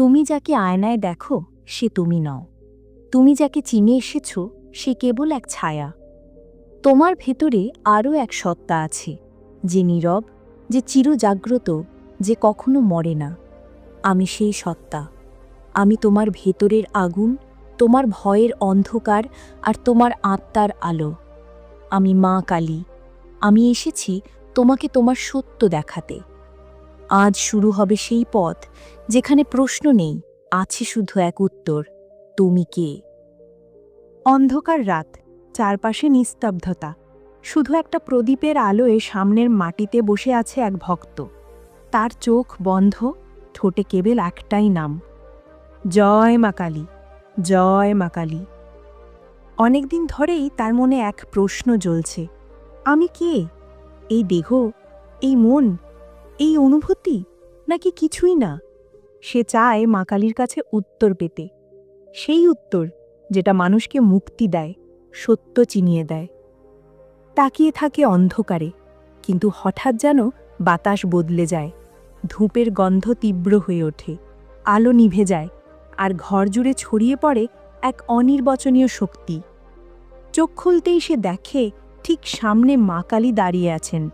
তুমি যাকে আয়নায় দেখো, সে তুমি নও। তুমি যাকে চিনে এসেছ, সে কেবল এক ছায়া। তোমার ভেতরে আরও এক সত্তা আছে, যে নীরব, যে চিরজাগ্রত, যে কখনো মরে না। আমি সেই সত্তা। আমি তোমার ভেতরের আগুন, তোমার ভয়ের অন্ধকার আর তোমার আত্মার আলো। আমি মা কালী। আমি এসেছি তোমাকে তোমার সত্য দেখাতে। আজ শুরু হবে সেই পথ যেখানে প্রশ্ন নেই, আছে শুধু এক উত্তর, তুমি কে? অন্ধকার রাত, চারপাশে নিস্তব্ধতা, শুধু একটা প্রদীপের আলোয় সামনের মাটিতে বসে আছে এক ভক্ত। তার চোখ বন্ধ, ঠোঁটে কেবল একটাই নাম। জয় মা কালী, জয় মা কালী। অনেকদিন ধরেই তার মনে এক প্রশ্ন জ্বলছে, আমি কে? এই দেহ, এই মন, এই অনুভূতি, নাকি কিছুই না? সে চায় মা কালীর কাছে উত্তর পেতে। সেই উত্তর, যেটা মানুষকে মুক্তি দেয়, সত্য চিনিয়ে দেয়। তাকিয়ে থাকে অন্ধকারে, কিন্তু হঠাৎ যেন বাতাস বদলে যায়। ধূপের গন্ধ তীব্র হয়ে ওঠে, আলো নিভে যায়, আর ঘর জুড়ে ছড়িয়ে পড়ে এক অনির্বচনীয় শক্তি। চোখ খুলতেই সে দেখে ঠিক সামনে মা কালী দাঁড়িয়ে আছেন।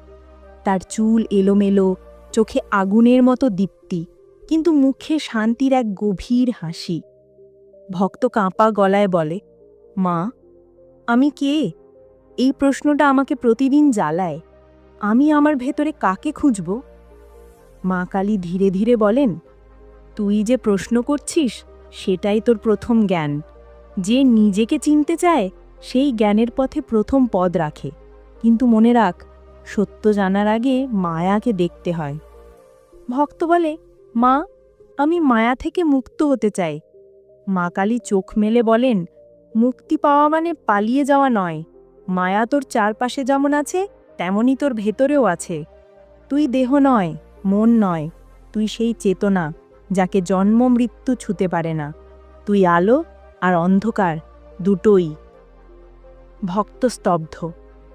তার চুল এলোমেলো, চোখে আগুনের মতো দীপ্তি। কিন্তু মুখে শান্তির এক গভীর হাসি। ভক্ত কাঁপা গলায় বলে, মা, আমি কে? এই প্রশ্নটা আমাকে প্রতিদিন জ্বালায়। আমি আমার ভেতরে কাকে খুঁজব? মা কালী ধীরে ধীরে বলেন, তুই যে প্রশ্ন করছিস, সেটাই তোর প্রথম জ্ঞান। যে নিজেকে চিনতে চায়, সেই জ্ঞানের পথে প্রথম পদ রাখে। কিন্তু মনে রাখ, সত্য জানার আগে মায়াকে দেখতে হয়। ভক্ত বলে মা, আমি মায়া থেকে মুক্ত হতে চাই। মা কালী চোখ মেলে বলেন, মুক্তি পাওয়া মানে পালিয়ে যাওয়া নয়। মায়া তোর চারপাশে যেমন আছে, তেমনই তোর ভেতরেও আছে। তুই দেহ নয়, মন নয়, তুই সেই চেতনা, যাকে জন্ম মৃত্যু ছুতে পারে না। তুই আলো আর অন্ধকার, দুটোই। ভক্ত স্তব্ধ,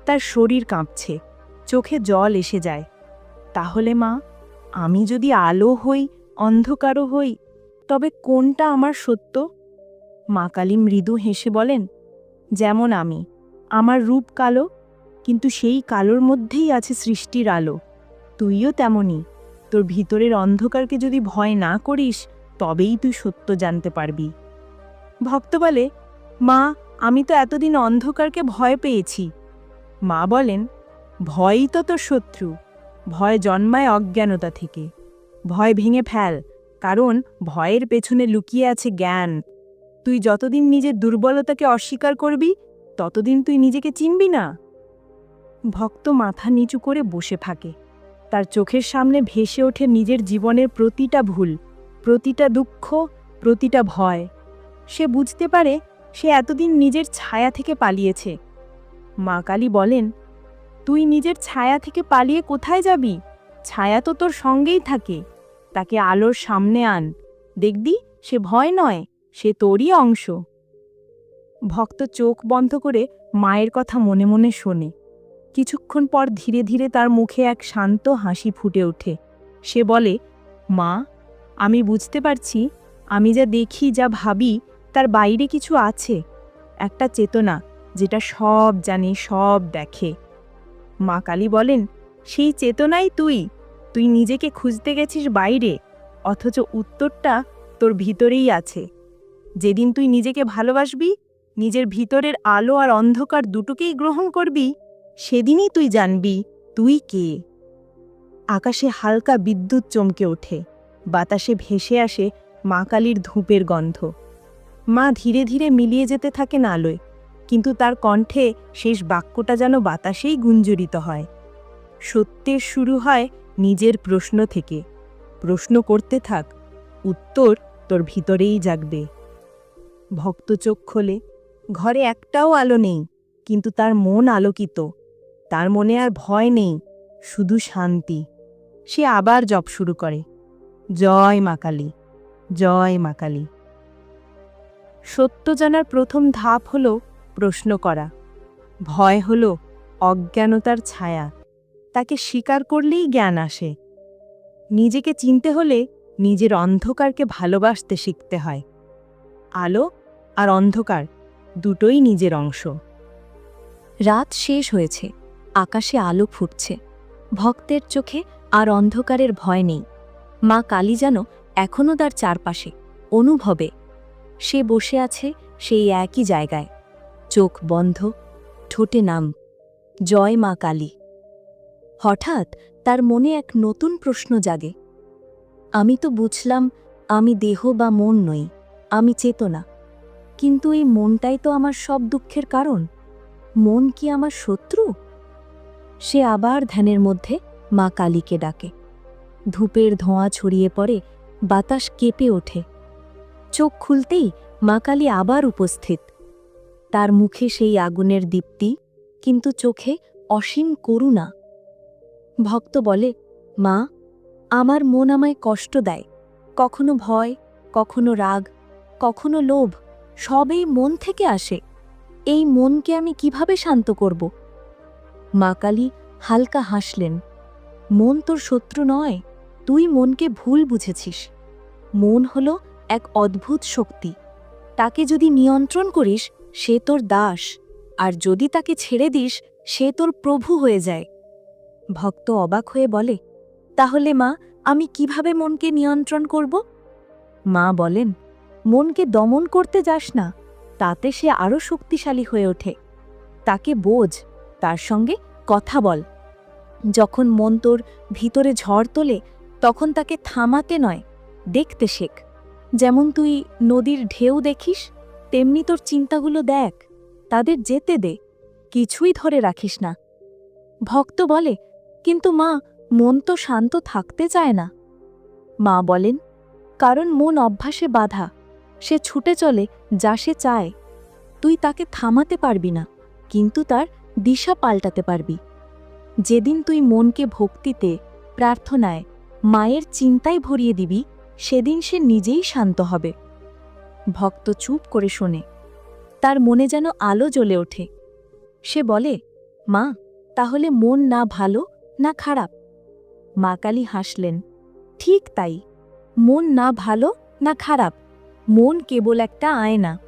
তার শরীর কাঁপছে, চোখে জল এসে যায়। তাহলে মা, আমি যদি আলো হই অন্ধকারও হই, তবে কোনটা আমার সত্য? মা কালী মৃদু হেসে বলেন, যেমন আমি, আমার রূপ কালো, কিন্তু সেই কালোর মধ্যেই আছে সৃষ্টির আলো। তুইও তেমনই তোর ভিতরের অন্ধকারকে যদি ভয় না করিস, তবেই তুই সত্য জানতে পারবি। ভক্ত বলে, মা, আমি তো এতদিন অন্ধকারকে ভয় পেয়েছি। মা বলেন, ভয়ই তো তোর শত্রু, ভয় জন্মায় অজ্ঞানতা থেকে। ভয় ভেঙে ফেল, কারণ ভয়ের পেছনে লুকিয়ে আছে জ্ঞান। তুই যতদিন নিজের দুর্বলতাকে অস্বীকার করবি, ততদিন তুই নিজেকে চিনবি না। ভক্ত মাথা নিচু করে বসে থাকে। তার চোখের সামনে ভেসে ওঠে নিজের জীবনের প্রতিটা ভুল, প্রতিটা দুঃখ, প্রতিটা ভয়। সে বুঝতে পারে, সে এতদিন নিজের ছায়া থেকে পালিয়েছে। মা কালী বলেন, তুই নিজের ছায়া থেকে পালিয়ে কোথায় যাবি? ছায়া তো তোর সঙ্গেই থাকে। তাকে আলোর সামনে আন। দেখবি, সে ভয় নয়, সে তোরই অংশ। ভক্ত চোখ বন্ধ করে মায়ের কথা মনে মনে শোনে। কিছুক্ষণ পর ধীরে ধীরে তার মুখে এক শান্ত হাসি ফুটে ওঠে। সে বলে, মা, আমি বুঝতে পারছি, আমি যা দেখি, যা ভাবি, তার বাইরে কিছু আছে। একটা চেতনা, যেটা সব জানে, সব দেখে। মা কালী বলেন, সেই চেতনাই তুই। তুই নিজেকে খুঁজতে গেছিস বাইরে, অথচ উত্তরটা তোর ভিতরেই আছে। যেদিন তুই নিজেকে ভালোবাসবি, নিজের ভিতরের আলো আর অন্ধকার দুটোকেই গ্রহণ করবি, সেদিনই তুই জানবি তুই কে। আকাশে হালকা বিদ্যুৎ চমকে ওঠে, বাতাসে ভেসে আসে মা কালীর ধূপের গন্ধ। মা ধীরে ধীরে মিলিয়ে যেতে থাকেন আলোয় কিন্তু তার কণ্ঠে শেষ বাক্যটা যেন বাতাসেই গুঞ্জরিত হয়। সত্যের শুরু হয় নিজের প্রশ্ন থেকে। প্রশ্ন করতে থাক, উত্তর তোর ভিতরেই জাগবে। ভক্ত চোখ খোলে, ঘরে একটাও আলো নেই, কিন্তু তার মন আলোকিত। তার মনে আর ভয় নেই, শুধু শান্তি। সে আবার জপ শুরু করে। জয় মা কালী, জয় মা কালী। সত্য জানার প্রথম ধাপ হল প্রশ্ন করা। ভয় হল অজ্ঞানতার ছায়া। তাকে স্বীকার করলেই জ্ঞান আসে। নিজেকে চিনতে হলে নিজের অন্ধকারকে ভালোবাসতে শিখতে হয়। আলো আর অন্ধকার দুটোই নিজের অংশ। রাত শেষ হয়েছে, আকাশে আলো ফুটছে। ভক্তের চোখে আর অন্ধকারের ভয় নেই। মা কালী যেন এখনও তার চারপাশে, অনুভবে। সে বসে আছে সেই একই জায়গায়। চোখ বন্ধ, ঠোঁটে নাম, জয় মা কালী। হঠাৎ তার মনে এক নতুন প্রশ্ন জাগে। আমি তো বুঝলাম, আমি দেহ বা মন নই, আমি চেতনা। কিন্তু এই মনটাই তো আমার সব দুঃখের কারণ। মন কি আমার শত্রু? সে আবার ধ্যানের মধ্যে মা কালীকে ডাকে। ধূপের ধোঁয়া ছড়িয়ে পড়ে, বাতাস কেঁপে ওঠে। চোখ খুলতেই মা কালী আবার উপস্থিত। তার মুখে সেই আগুনের দীপ্তি, কিন্তু চোখে অসীম করুণা। ভক্ত বলে, মা, আমার মন আমায় কষ্ট দেয়। কখনো ভয়, কখনো রাগ, কখনো লোভ, সবই মন থেকে আসে। এই মনকে আমি কীভাবে শান্ত করব? মা কালী হালকা হাসলেন, মন তোর শত্রু নয়, তুই মনকে ভুল বুঝেছিস। মন হল এক অদ্ভুত শক্তি। তাকে যদি নিয়ন্ত্রণ করিস, সে তোর দাস, আর যদি তাকে ছেড়ে দিস, সে তোর প্রভু হয়ে যায়। ভক্ত অবাক হয়ে বলে, তাহলে মা, আমি কীভাবে মনকে নিয়ন্ত্রণ করব? মা বলেন, মনকে দমন করতে যাস না, তাতে সে আরও শক্তিশালী হয়ে ওঠে। তাকে বোঝ, তার সঙ্গে কথা বল। যখন মন তোর ভিতরে ঝড় তোলে, তখন তাকে থামাতে নয়, দেখতে শেখ। যেমন তুই নদীর ঢেউ দেখিস, তেমনি তোর চিন্তাগুলো দেখ। তাদের যেতে দে, কিছুই ধরে রাখিস না। ভক্ত বলে কিন্তু মা, মন তো শান্ত থাকতে চায় না। মা বলেন, কারণ মন অভ্যাসে বাধা, সে ছুটে চলে যা সে চায়। তুই তাকে থামাতে পারবি না, কিন্তু তার দিশা পাল্টাতে পারবি। যেদিন তুই মনকে ভক্তিতে, প্রার্থনায়, মায়ের চিন্তায় ভরিয়ে দিবি, সেদিন সে নিজেই শান্ত হবে। ভক্ত চুপ করে শোনে। তার মনে যেন আলো জ্বলে ওঠে। সে বলে, মা, তাহলে মন না ভালো না খারাপ? মা কালী হাসলেন, ঠিক তাই। মন না ভালো, না খারাপ। মন কেবল একটা আয়না।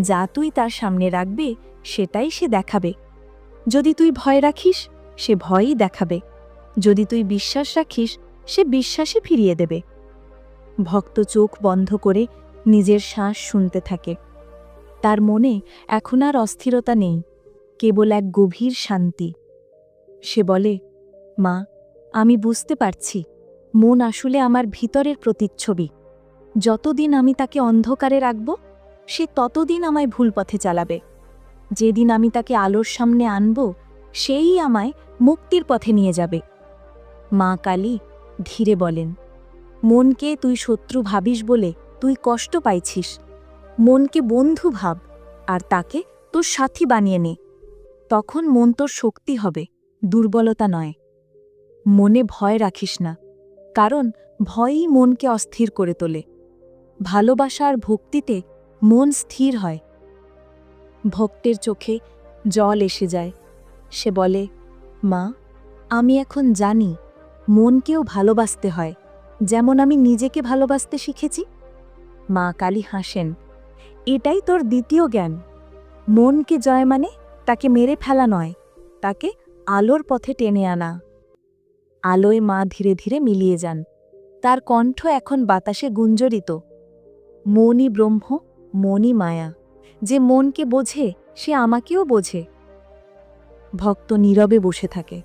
যা তুই তার সামনে রাখবে, সেটাই সে দেখাবে। যদি তুই ভয় রাখিস, সে ভয়ই দেখাবে। যদি তুই বিশ্বাস রাখিস, সে বিশ্বাসে ফিরিয়ে দেবে। ভক্ত চোখ বন্ধ করে নিজের শ্বাস শুনতে থাকে। তার মনে এখন আর অস্থিরতা নেই, কেবল এক গভীর শান্তি। সে বলে মা, আমি বুঝতে পারছি। মন আসলে আমার ভিতরের প্রতিচ্ছবি। যতদিন আমি তাকে অন্ধকারে রাখব, সে ততদিন আমায় ভুল পথে চালাবে। যেদিন আমি তাকে আলোর সামনে আনব, সেই আমায় মুক্তির পথে নিয়ে যাবে। মা কালী ধীরে বলেন, মনকে তুই শত্রু ভাবিস বলে তুই কষ্ট পাইছিস। মনকে বন্ধু ভাব আর তাকে তোর সাথী বানিয়ে নে। তখন মন তোর শক্তি হবে, দুর্বলতা নয়। মনে ভয় রাখিস না, কারণ ভয়ই মনকে অস্থির করে তোলে। ভালোবাসা আর ভক্তিতে মন স্থির হয়। ভক্তের চোখে জল এসে যায়। সে বলে, মা, আমি এখন জানি মনকেও ভালোবাসতে হয়, যেমন আমি নিজেকে ভালোবাসতে শিখেছি। মা কালী হাসেন, এটাই তোর দ্বিতীয় জ্ঞান। মনকে জয় মানে তাকে মেরে ফেলা নয়, তাকে আলোর পথে টেনে আনা। আলোয় মা ধীরে ধীরে মিলিয়ে যান। তার কণ্ঠ এখন বাতাসে গুঞ্জরিত। মনই ব্রহ্ম মনই মায়া। যে মনকে বোঝে, সে আমাকেও বোঝে। ভক্ত নীরবে বসে থাকে।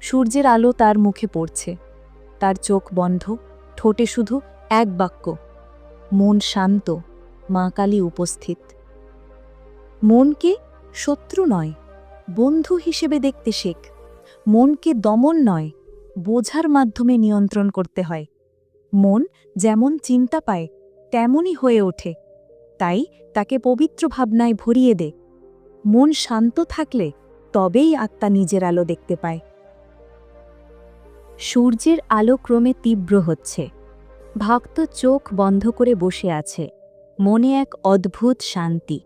সূর্যের আলো তার মুখে পড়ছে। তার চোখ বন্ধ, ঠোঁটে শুধু এক বাক্য। মন শান্ত, মা কালী উপস্থিত। মনকে শত্রু নয়, বন্ধু হিসেবে দেখতে শেখ। মনকে দমন নয় বোঝার মাধ্যমে নিয়ন্ত্রণ করতে হয়। মন যেমন চিন্তা পায়, তেমনই হয়ে ওঠে। তাই তাকে পবিত্র ভাবনায় ভরিয়ে দে। মন শান্ত থাকলে তবেই আত্মা নিজের আলো দেখতে পায়। সূর্যের আলো ক্রমে তীব্র হচ্ছে। ভক্ত চোখ বন্ধ করে বসে আছে। মনে এক অদ্ভুত শান্তি।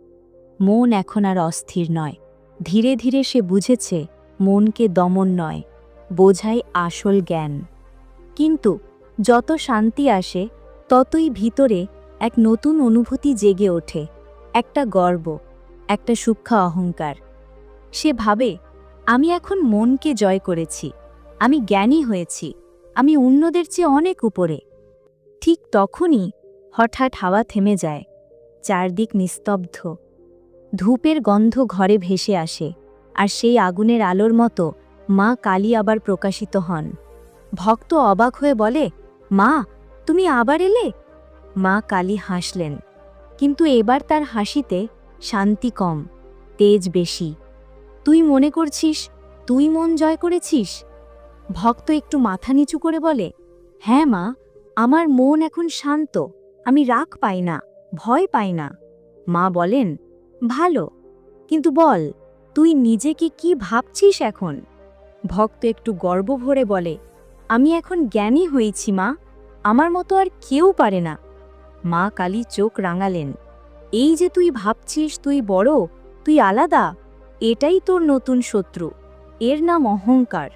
মন এখন আর অস্থির নয়। ধীরে ধীরে সে বুঝেছে, মনকে দমন নয়। বোঝাই আসল জ্ঞান। কিন্তু যত শান্তি আসে, ততই ভিতরে এক নতুন অনুভূতি জেগে ওঠে, একটা গর্ব, একটা সূক্ষ্ম অহংকার। সে ভাবে, আমি এখন মনকে জয় করেছি, আমি জ্ঞানী হয়েছি, আমি অন্যদের চেয়ে অনেক উপরে। ঠিক তখনই হঠাৎ হাওয়া থেমে যায়, চারদিক নিস্তব্ধ। ধূপের গন্ধ ঘরে ভেসে আসে, আর সেই আগুনের আলোর মতো মা কালী আবার প্রকাশিত হন। ভক্ত অবাক হয়ে বলে, মা, তুমি আবার এলে? মা কালী হাসলেন, কিন্তু এবার তার হাসিতে শান্তি কম, তেজ বেশি। তুই মনে করছিস, তুই মন জয় করেছিস? ভক্ত একটু মাথা নিচু করে বলে হ্যাঁ মা, আমার মন এখন শান্ত, আমি রাগ পাই না, ভয় পাই না। মা বলেন, ভালো, কিন্তু বল, তুই নিজেকে কি ভাবছিস এখন? ভক্ত একটু গর্ব ভরে বলে, আমি এখন জ্ঞানী হয়েছি, মা। আমার মতো আর কেউ পারে না। মা কালী চোখ রাঙালেন। এই যে তুই ভাবছিস তুই বড়, তুই আলাদা? এটাই তোর নতুন শত্রু। এর নাম অহংকার।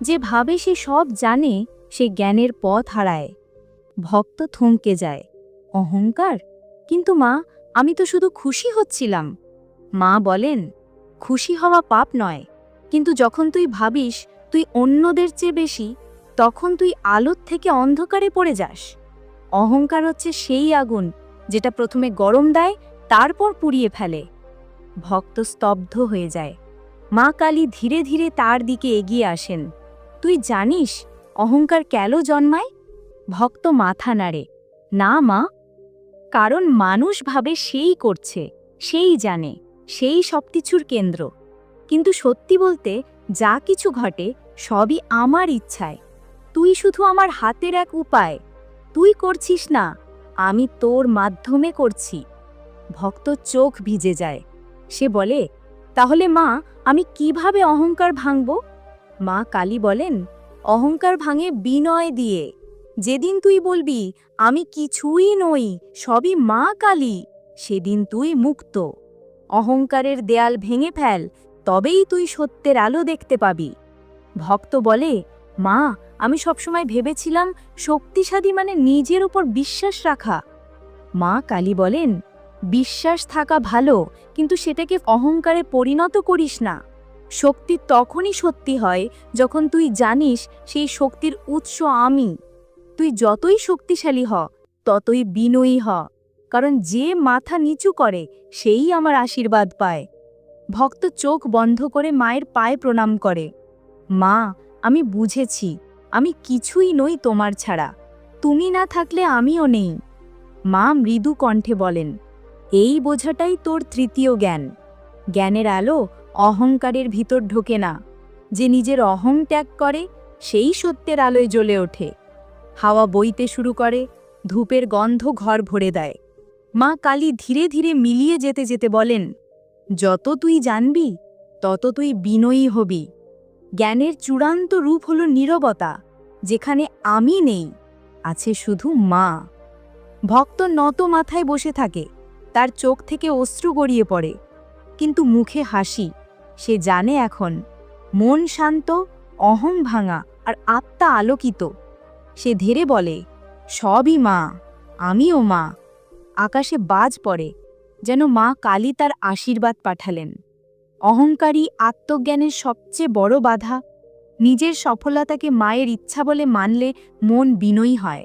যে ভাবে সে সব জানে, সে জ্ঞানের পথ হারায়। ভক্ত থমকে যায়। অহংকার? কিন্তু মা, আমি তো শুধু খুশি হচ্ছিলাম। মা বলেন, খুশি হওয়া পাপ নয়। কিন্তু যখন তুই ভাবিস তুই অন্যদের চেয়ে বেশি, তখন তুই আলোর থেকে অন্ধকারে পড়ে যাস। অহংকার হচ্ছে সেই আগুন যেটা প্রথমে গরম দেয়, তারপর পুড়িয়ে ফেলে। ভক্ত স্তব্ধ হয়ে যায়। মা কালী ধীরে ধীরে তার দিকে এগিয়ে আসেন। তুই জানিস অহংকার কেন জন্মায়? ভক্ত মাথা নাড়ে। না মা, কারণ মানুষ ভাবে সেই করছে, সেই জানে, সেই সবকিছুর কেন্দ্র। কিন্তু সত্যি বলতে, যা কিছু ঘটে, সবই আমার ইচ্ছায়। তুই শুধু আমার হাতের এক উপায়। তুই করছিস না, আমি তোর মাধ্যমে করছি। ভক্ত চোখ ভিজে যায়। সে বলে, তাহলে মা, আমি কীভাবে অহংকার ভাঙব? মা কালী বলেন, অহংকার ভাঙে বিনয় দিয়ে। যেদিন তুই বলবি, আমি কিছুই নই, সবই মা কালী সেদিন তুই মুক্ত। অহংকারের দেয়াল ভেঙে ফেল তবেই তুই সত্যের আলো দেখতে পাবি। ভক্ত বলে, মা, আমি সবসময় ভেবেছিলাম শক্তিশালী মানে নিজের উপর বিশ্বাস রাখা। মা কালী বলেন, বিশ্বাস থাকা ভালো, কিন্তু সেটাকে অহংকারে পরিণত করিস না। শক্তি তখনই সত্যি হয় যখন তুই জানিস সেই শক্তির উৎস আমি। তুই যতই শক্তিশালী হ, ততই বিনয়ী হ, কারণ যে মাথা নিচু করে, সেই আমার আশীর্বাদ পায়। ভক্ত চোখ বন্ধ করে মায়ের পায়ে প্রণাম করে। মা, আমি বুঝেছি, আমি কিছুই নই তোমার ছাড়া, তুমি না থাকলে আমিও নেই। মা মৃদু কণ্ঠে বলেন, এই বোঝাটাই তোর তৃতীয় জ্ঞান। জ্ঞানের আলো অহংকারের ভিতর ঢোকে না। যে নিজের অহং ত্যাগ করে, সেই সত্যের আলোয় জ্বলে ওঠে। হাওয়া বইতে শুরু করে, ধূপের গন্ধ ঘর ভরে দেয়। মা কালী ধীরে ধীরে মিলিয়ে যেতে যেতে বলেন যত তুই জানবি, তত তুই বিনয়ী হবি। জ্ঞানের চূড়ান্ত রূপ হল নীরবতা, যেখানে আমি নেই, আছে শুধু মা। ভক্ত নত মাথায় বসে থাকে, তার চোখ থেকে অশ্রু গড়িয়ে পড়ে। কিন্তু মুখে হাসি, সে জানে এখন, মন শান্ত, অহং ভাঙা আর আত্মা আলোকিত। সে ধীরে বলে, সবই মা, আমিও মা। আকাশে বাজ পড়ে যেন মা কালী তার আশীর্বাদ পাঠালেন। অহংকারী আত্মজ্ঞানের সবচেয়ে বড় বাধা, নিজের সফলতাকে মায়ের ইচ্ছা বলে মানলে মন বিনয়ী হয়।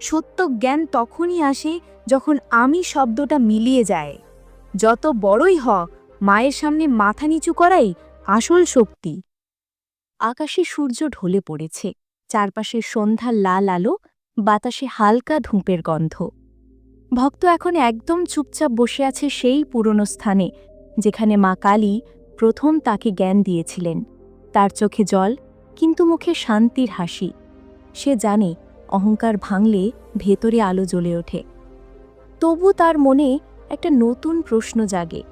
সত্য জ্ঞান তখনই আসে যখন আমি শব্দটা মিলিয়ে যায় যত বড়ই হ, মায়ের সামনে মাথা নিচু করাই আসল শক্তি। আকাশে সূর্য ঢলে পড়েছে, চারপাশে সন্ধ্যার লাল আলো, বাতাসে হালকা ধূপের গন্ধ। ভক্ত এখন একদম চুপচাপ বসে আছে সেই পুরনো স্থানে, যেখানে মা কালী প্রথম তাকে জ্ঞান দিয়েছিলেন। তার চোখে জল, কিন্তু মুখে শান্তির হাসি। সে জানে, অহংকার ভাঙলে ভেতরে আলো জ্বলে ওঠে। তবু তার মনে একটা নতুন প্রশ্ন জাগে।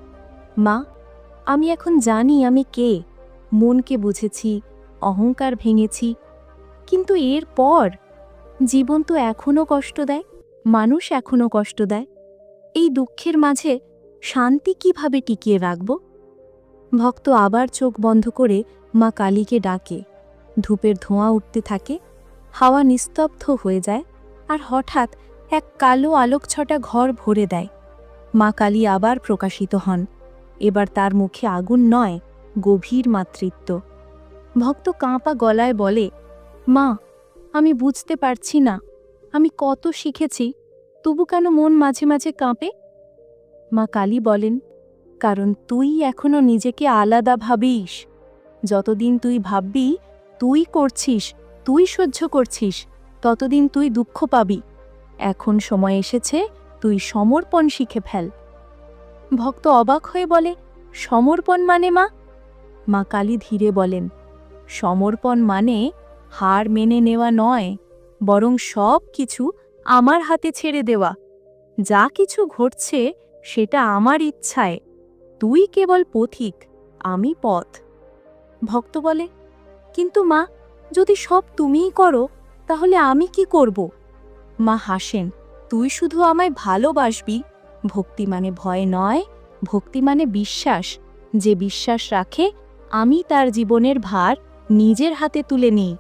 মা, আমি এখন জানি আমি কে। মনকে বুঝেছি, অহংকার ভেঙেছি। কিন্তু এর পর জীবন তো এখনও কষ্ট দেয়। মানুষ এখনও কষ্ট দেয়? এই দুঃখের মাঝে শান্তি কীভাবে টিকিয়ে রাখব? ভক্ত আবার চোখ বন্ধ করে মা কালীকে ডাকে। ধূপের ধোঁয়া উঠতে থাকে, হাওয়া নিস্তব্ধ হয়ে যায় আর হঠাৎ এক কালো আলোকছটা ঘর ভরে দেয়। মা কালী আবার প্রকাশিত হন। এবার তার মুখে আগুন নয়, গভীর মাতৃত্ব। ভক্ত কাঁপা গলায় বলে, মা, আমি বুঝতে পারছি না। আমি কত শিখেছি, তবু কেন মন মাঝে মাঝে কাঁপে? মা কালী বলেন, কারণ তুই এখনও নিজেকে আলাদা ভাবিস। যতদিন তুই ভাববি, তুই করছিস, তুই সহ্য করছিস, ততদিন তুই দুঃখ পাবি। এখন সময় এসেছে, তুই সমর্পণ শিখে ফেল। ভক্ত অবাক হয়ে বলে, সমর্পণ মানে মা? মা কালী ধীরে বলেন, সমর্পণ মানে হার মেনে নেওয়া নয়। বরং সব কিছু আমার হাতে ছেড়ে দেওয়া। যা কিছু ঘটছে সেটা আমার ইচ্ছায়। তুই কেবল পথিক, আমি পথ। ভক্ত বলে, কিন্তু মা, যদি সব তুমিই করো, তাহলে আমি কি করব? মা হাসেন, তুই শুধু আমায় ভালোবাসবি। ভক্তি মানে ভয় নয়, ভক্তি মানে বিশ্বাস। যে বিশ্বাস রাখে, আমি তার জীবনের ভার নিজের হাতে তুলে নিই।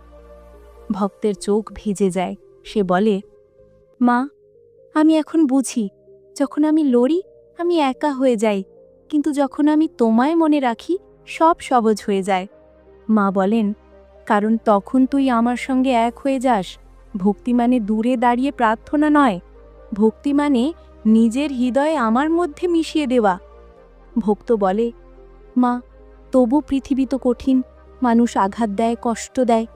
ভক্তের চোখ ভিজে যায়। সে বলে, মা, আমি এখন বুঝি, যখন আমি লড়ি, আমি একা হয়ে যাই, কিন্তু যখন আমি তোমায় মনে রাখি, সব সহজ হয়ে যায়। মা বলেন, কারণ তখন তুই আমার সঙ্গে এক হয়ে যাস। ভক্তি মানে দূরে দাঁড়িয়ে প্রার্থনা নয়। ভক্তি মানে নিজের হৃদয়ে আমার মধ্যে মিশিয়ে দেওয়া। ভক্ত বলে, মা, তবু পৃথিবী তো কঠিন। মানুষ আঘাত দেয়, কষ্ট দেয়।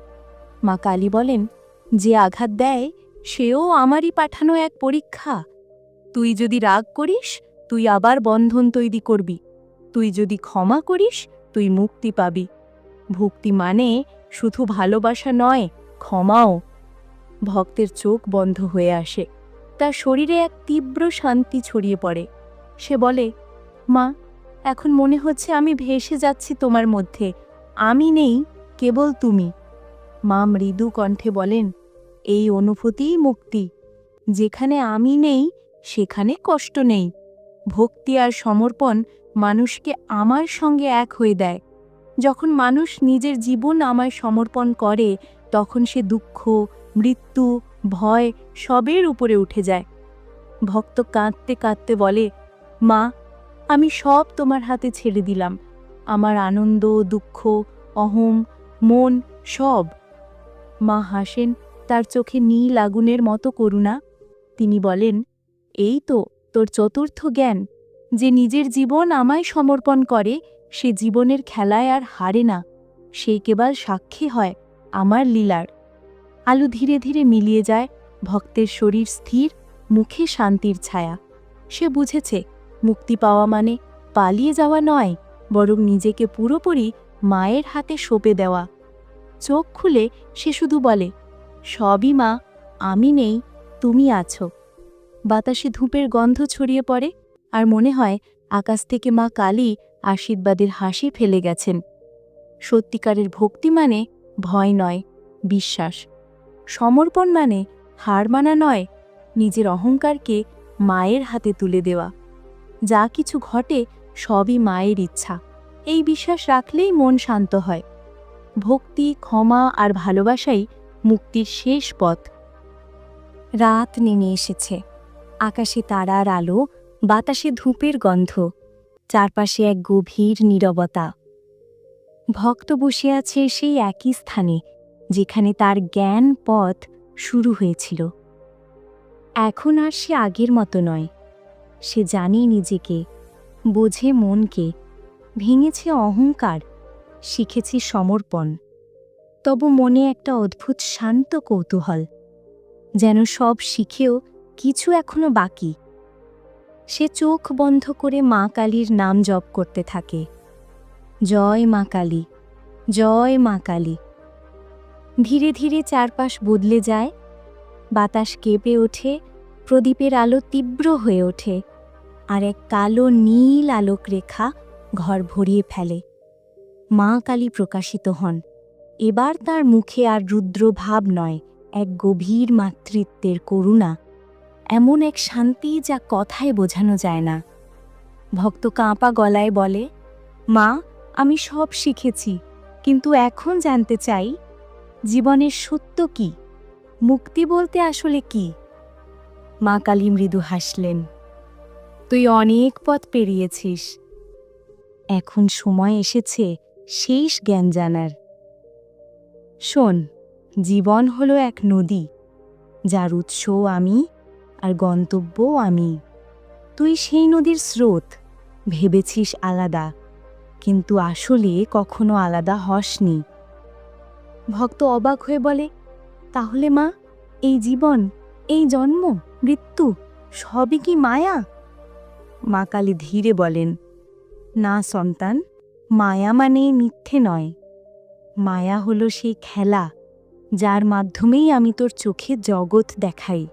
মা কালী বলেন, যে আঘাত দেয়, সেও আমারই পাঠানো এক পরীক্ষা। তুই যদি রাগ করিস, তুই আবার বন্ধন তৈরি করবি। তুই যদি ক্ষমা করিস, তুই মুক্তি পাবি। ভক্তি মানে শুধু ভালোবাসা নয়, ক্ষমাও। ভক্তের চোখ বন্ধ হয়ে আসে। তার শরীরে এক তীব্র শান্তি ছড়িয়ে পড়ে। সে বলে, মা, এখন মনে হচ্ছে আমি ভেসে যাচ্ছি তোমার মধ্যে। আমি নেই, কেবল তুমি। মা মৃদু কণ্ঠে বলেন, এই অনুভূতিই মুক্তি। যেখানে আমি নেই, সেখানে কষ্ট নেই। ভক্তি আর সমর্পণ মানুষকে আমার সঙ্গে এক হয়ে দেয়। যখন মানুষ নিজের জীবন আমায় সমর্পণ করে, তখন সে দুঃখ, মৃত্যু, ভয় সবের উপরে উঠে যায়। ভক্ত কাঁদতে কাঁদতে বলে, মা, আমি সব তোমার হাতে ছেড়ে দিলাম। আমার আনন্দ, দুঃখ, অহম, মন সব মা হাসেন, তার চোখে নীল আগুনের মতো করুণা। তিনি বলেন, এই তো, তোর চতুর্থ জ্ঞান। যে নিজের জীবন আমায় সমর্পণ করে, সে জীবনের খেলায় আর হারে না। সে কেবল সাক্ষী হয় আমার লীলার। আলু ধীরে ধীরে মিলিয়ে যায়, ভক্তের শরীর স্থির, মুখে শান্তির ছায়া। সে বুঝেছে, মুক্তি পাওয়া মানে পালিয়ে যাওয়া নয়, বরং নিজেকে পুরোপুরি মায়ের হাতে সঁপে দেওয়া। চোখ খুলে সে শুধু বলে, সবই মা, আমি নেই, তুমি আছো। বাতাসে ধূপের গন্ধ ছড়িয়ে পড়ে আর মনে হয় আকাশ থেকে মা কালী আশীর্বাদের হাসি ফেলে গেছেন। সত্যিকারের ভক্তি মানে ভয় নয়, বিশ্বাস। সমর্পণ মানে হার মানা নয়, নিজের অহংকারকে মায়ের হাতে তুলে দেওয়া। যা কিছু ঘটে সবই মায়ের ইচ্ছা। এই বিশ্বাস রাখলেই মন শান্ত হয়। ভক্তি, ক্ষমা আর ভালোবাসাই মুক্তির শেষ পথ। রাত নেমে এসেছে। আকাশে তারার আলো, বাতাসে ধূপের গন্ধ, চারপাশে এক গভীর নীরবতা। ভক্ত বসে আছে সেই একই স্থানে, যেখানে তার জ্ঞান পথ শুরু হয়েছিল। এখন আর সে আগের মতো নয়। সে জানে নিজেকে, বোঝে মনকে, ভেঙেছে অহংকার শিখেছে সমর্পণ। তবু মনে একটা অদ্ভুত শান্ত কৌতূহল, যেন সব শিখেও কিছু এখনও বাকি। সে চোখ বন্ধ করে মা কালীর নাম জপ করতে থাকে। জয় মা কালী, জয় মা কালী। ধীরে ধীরে চারপাশ বদলে যায়, বাতাস কেঁপে ওঠে, প্রদীপের আলো তীব্র হয়ে ওঠে, আর এক কালো নীল আলোক রেখা ঘর ভরিয়ে ফেলে। মা কালী প্রকাশিত হন। এবার তার মুখে আর রুদ্র ভাব নয়, এক গভীর মাতৃত্বের করুণা। এমন এক শান্তি যা কথায় বোঝানো যায় না। ভক্ত কাঁপা গলায় বলে, মা, আমি সব শিখেছি, কিন্তু এখন জানতে চাই, জীবনের সত্য কি? মুক্তি বলতে আসলে কি? মা কালী মৃদু হাসলেন, তুই অনেক পথ পেরিয়েছিস। এখন সময় এসেছে শেষ জ্ঞান জানার। শোন, জীবন হলো এক নদী, যার উৎস আমি আর গন্তব্যও আমি। তুই সেই নদীর স্রোত, ভেবেছিস আলাদা, কিন্তু আসলে কখনো আলাদা হসনি। ভক্ত অবাক হয়ে বলে, তাহলে মা, এই জীবন, এই জন্ম, মৃত্যু, সবই কি মায়া? মা কালী ধীরে বলেন, না সন্তান মায়া মানে মিথ্যে নয়। মায়া হলো সেই খেলা, যার মাধ্যমেই আমি তোর চোখে জগৎ দেখাই।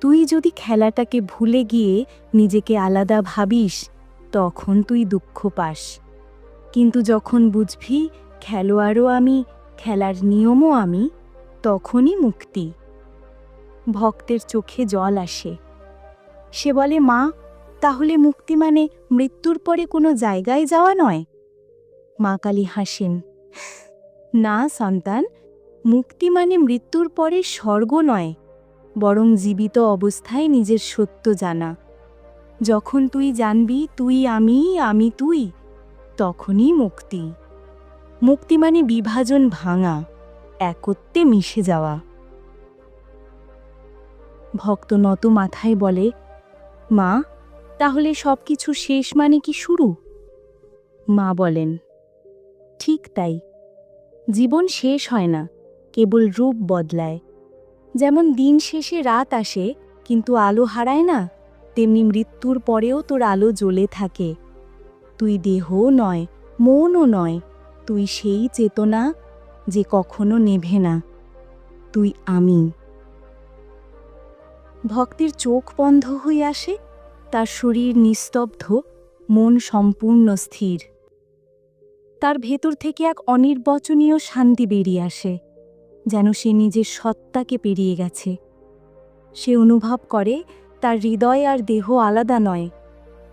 তুই যদি খেলাটাকে ভুলে গিয়ে নিজেকে আলাদা ভাবিস, তখন তুই দুঃখ পাস। কিন্তু যখন বুঝবি খেলোয়াড়ও আমি, খেলার নিয়মও আমি, তখনই মুক্তি। ভক্তের চোখে জল আসে। সে বলে, মা, তাহলে মুক্তি মানে মৃত্যুর পরে কোনো জায়গায় যাওয়া নয়? মা কালী হাসেন। না, সন্তান, মুক্তি মানে মৃত্যুর পরে স্বর্গ নয়, বরং জীবিত অবস্থায় নিজের সত্য জানা। যখন তুই জানবি, তুই আমি আমি তুই, তখনই মুক্তি। মুক্তি মানে বিভাজন ভাঙা, একত্বে মিশে যাওয়া। ভক্ত নত মাথায় বলে, মা, তাহলে সব কিছু শেষ মানে কি শুরু? মা বলেন ঠিক তাই। জীবন শেষ হয় না, কেবল রূপ বদলায়। যেমন দিন শেষে রাত আসে, কিন্তু আলো হারায় না, তেমনি মৃত্যুর পরেও তোর আলো জ্বলে থাকে। তুই দেহ নয়, মনও নয়, তুই সেই চেতনা যে কখনো নেভে না। তুই আমি। ভক্তের চোখ বন্ধ হয়ে আসে, তার শরীর নিস্তব্ধ, মন সম্পূর্ণ স্থির। তার ভেতর থেকে এক অনির্বচনীয় শান্তি বেরিয়ে আসে, যেন সে নিজের সত্তাকে পেরিয়ে গেছে। সে অনুভব করে, তার হৃদয় আর দেহ আলাদা নয়,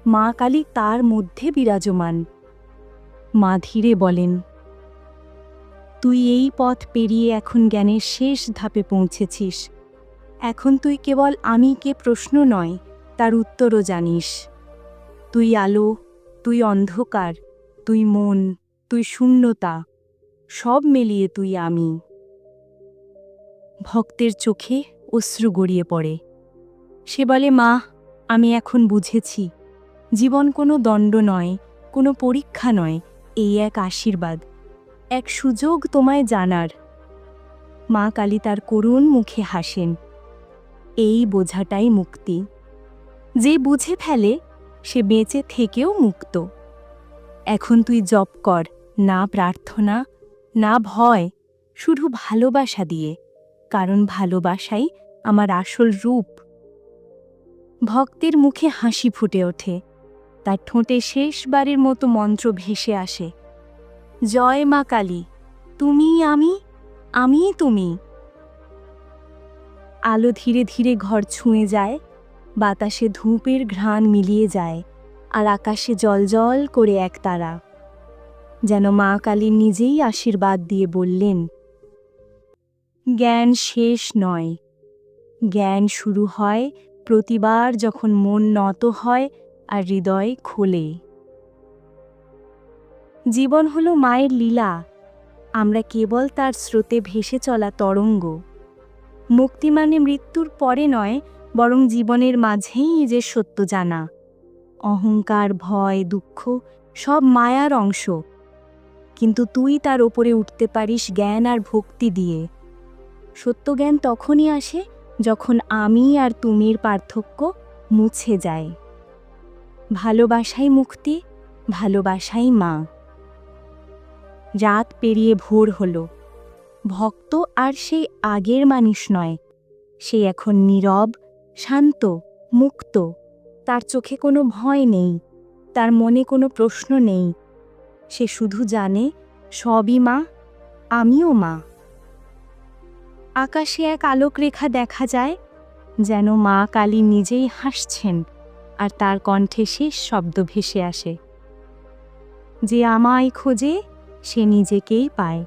মা কালী তার মধ্যে বিরাজমান। মা ধীরে বলেন, তুই এই পথ পেরিয়ে এখন জ্ঞানের শেষ ধাপে পৌঁছেছিস। এখন তুই কেবল আমি কে প্রশ্ন নয়, তার উত্তরও জানিস। তুই আলো, তুই অন্ধকার, তুই মন তুই শূন্যতা, সব মিলিয়ে তুই আমি। ভক্তের চোখে অশ্রু গড়িয়ে পড়ে। সে বলে, মা, আমি এখন বুঝেছি, জীবন কোনো দণ্ড নয়, কোনো পরীক্ষা নয়, এই এক আশীর্বাদ, এক সুযোগ তোমায় জানার মা কালী তার করুণ মুখে হাসেন। এই বোঝাটাই মুক্তি। যে বুঝে ফেলে, সে বেঁচে থেকেও মুক্ত। এখন তুই জপ কর। না প্রার্থনা, না ভয়, শুধু ভালোবাসা দিয়ে, কারণ ভালোবাসাই আমার আসল রূপ। ভক্তের মুখে হাসি ফুটে ওঠে, তার ঠোঁটে শেষবারের মতো মন্ত্র ভেসে আসে। জয় মা কালী, তুমি আমি আমি তুমি। আলো ধীরে ধীরে ঘর ছুঁয়ে যায়, বাতাসে ধূপের ঘ্রাণ মিলিয়ে যায়, আর আকাশে জলজল করে এক তারা। যেন মা কালী নিজেই আশীর্বাদ দিয়ে বললেন, জ্ঞান শেষ নয়। জ্ঞান শুরু হয় প্রতিবার যখন মন নত হয় আর হৃদয় খোলে। জীবন হলো মায়ের লীলা। আমরা কেবল তার স্রোতে ভেসে চলা তরঙ্গ। মুক্তি মানে মৃত্যুর পরে নয়, বরং জীবনের মাঝেই নিজের সত্য জানা। অহংকার, ভয়, দুঃখ সব মায়ার অংশ। কিন্তু তুই তার ওপরে উঠতে পারিস জ্ঞান আর ভক্তি দিয়ে। সত্যজ্ঞান তখনই আসে যখন আমি আর তুমির পার্থক্য মুছে যায়। ভালোবাসাই মুক্তি, ভালোবাসাই মা। রাত পেরিয়ে ভোর হলো। ভক্ত আর সেই আগের মানুষ নয়। সে এখন নীরব, শান্ত, মুক্ত। তার চোখে কোনো ভয় নেই। তার মনে কোনো প্রশ্ন নেই। সে শুধু জানে, সবই মা, আমিও মা। আকাশে এক আলোক রেখা দেখা যায়, যেন মা কালী নিজেই হাসছেন আর তার কণ্ঠে শেষ শব্দ ভেসে আসে। যে আমায় খোঁজে, সে নিজেকেই পায়।